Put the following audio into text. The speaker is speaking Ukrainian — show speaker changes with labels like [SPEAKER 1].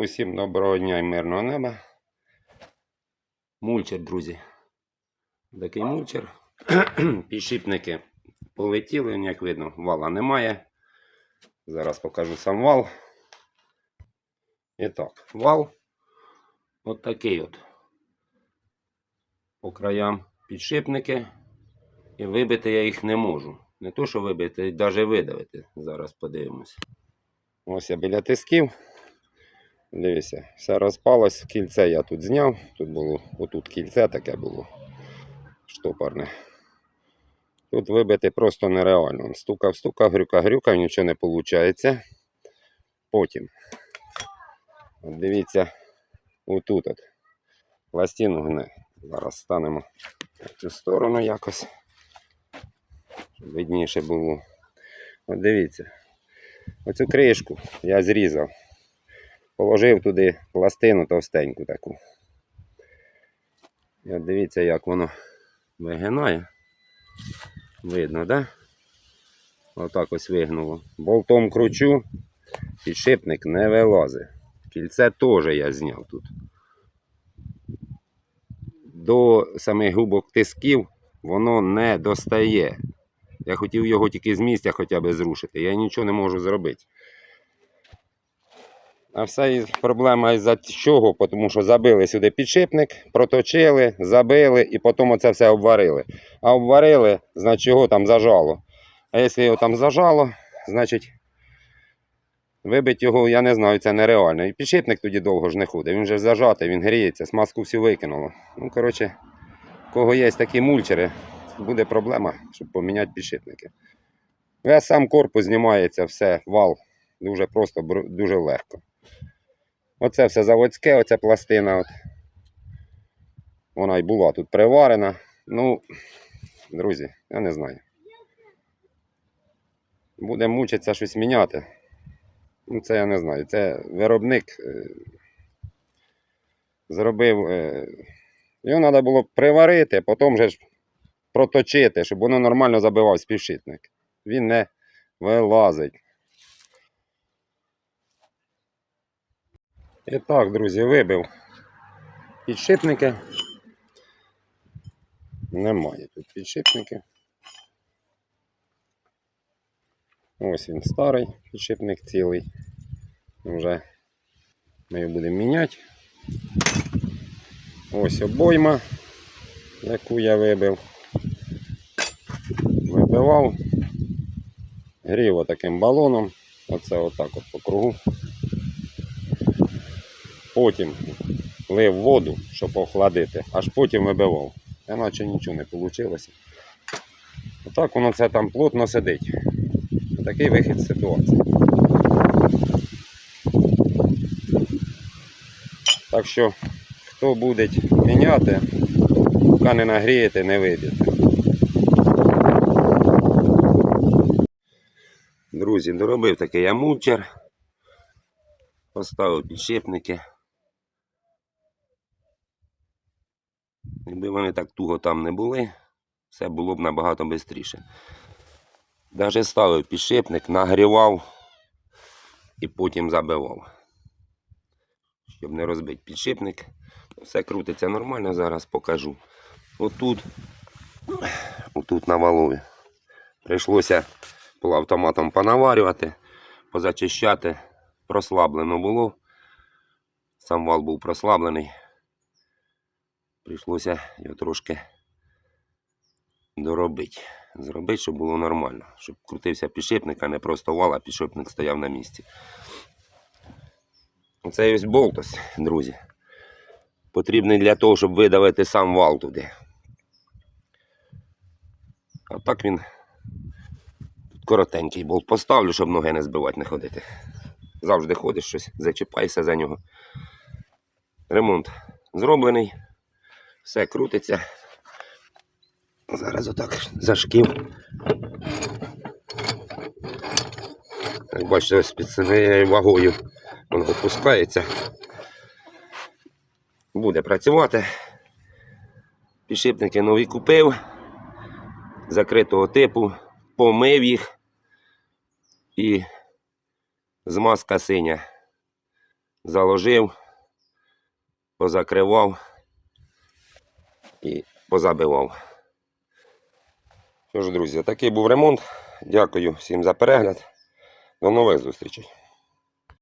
[SPEAKER 1] Усім доброго дня і мирного неба. Мульчер, друзі. Такий мульчер. Підшипники полетіли, як видно, вала немає. Зараз покажу сам вал. І так, вал от такий от. По краям підшипники. І вибити я їх не можу. Не то, що вибити, навіть видавити. Зараз подивимось. Ось я біля тисків. Дивіться, все розпалось. Кільце я тут зняв. Тут було отут кільце таке було штопорне. Тут вибити просто нереально. Стукав, стукав, грюка, грюкав, нічого не виходить. Потім. От дивіться, отут от. Пластину гне. Зараз станемо в цю сторону якось. Щоб видніше було. От дивіться. Оцю кришку я зрізав. Положив туди пластину товстеньку таку. І от дивіться, як воно вигинає. Видно, да? Отак ось вигнуло. Болтом кручу, підшипник не вилазить. Кільце теж я зняв тут. До самих губок тисків воно не достає. Я хотів його тільки з місця хоча б зрушити. Я нічого не можу зробити. А все із- проблема із-за чого? Тому що забили сюди підшипник, проточили, забили і потім оце все обварили. А обварили, значить його там зажало. А якщо його там зажало, значить вибити його, я не знаю, це нереально. І підшипник тоді довго ж не ходить. Він вже зажатий, він гріється, смазку всю викинуло. Ну, коротше, в кого є такі мульчери, буде проблема, щоб поміняти підшипники. Весь сам корпус знімається, все, вал. Дуже просто, дуже легко. Оце все заводське, оця пластина. От. Вона й була тут приварена. Ну, друзі, я не знаю. Буде мучитися щось міняти. Ну, це я не знаю. Це виробник е, зробив. Е, його треба було приварити, потім же ж проточити, щоб воно нормально забивав співшитник. Він не вилазить. І так, друзі, вибив підшипники. Немає тут підшипники. Ось він старий підшипник цілий. Вже ми його будемо міняти. Ось обойма, яку я вибив. Вибивав. Грів отаким балоном. Оце отак от по кругу. Потім лив воду, щоб охладити, аж потім вибивав. Іначе нічого не вийшло. Отак воно це там плотно сидить. Такий вихід з ситуації. Так що, хто буде міняти, поки не нагрієте, не вийдете. Друзі, доробив такий я мульчер. Поставив підшипники. Якби вони так туго там не були, все було б набагато швидше. Даже ставив підшипник, нагрівав і потім забивав. Щоб не розбити підшипник. Все крутиться нормально, зараз покажу. Отут, отут на валові. Прийшлося полуавтоматом понаварювати, позачищати. Прослаблено було. Сам вал був прослаблений. Прийшлося його трошки доробити. Зробити, щоб було нормально. Щоб крутився підшипник, а не просто вал, а підшипник стояв на місці. Оце ось болтос, друзі. Потрібний для того, щоб видавити сам вал туди. А так він коротенький болт поставлю, щоб ноги не збивати, не ходити. Завжди ходиш щось, зачіпайся за нього. Ремонт зроблений. Все крутиться. Зараз отак за шків. Як бачите, ось під вагою воно опускається. Буде працювати. Підшипники нові купив. Закритого типу. Помив їх. І змазка синя. заложив, позакривав і позабивав. Що ж, друзі, такий був ремонт. Дякую всім за перегляд. До нових зустрічей.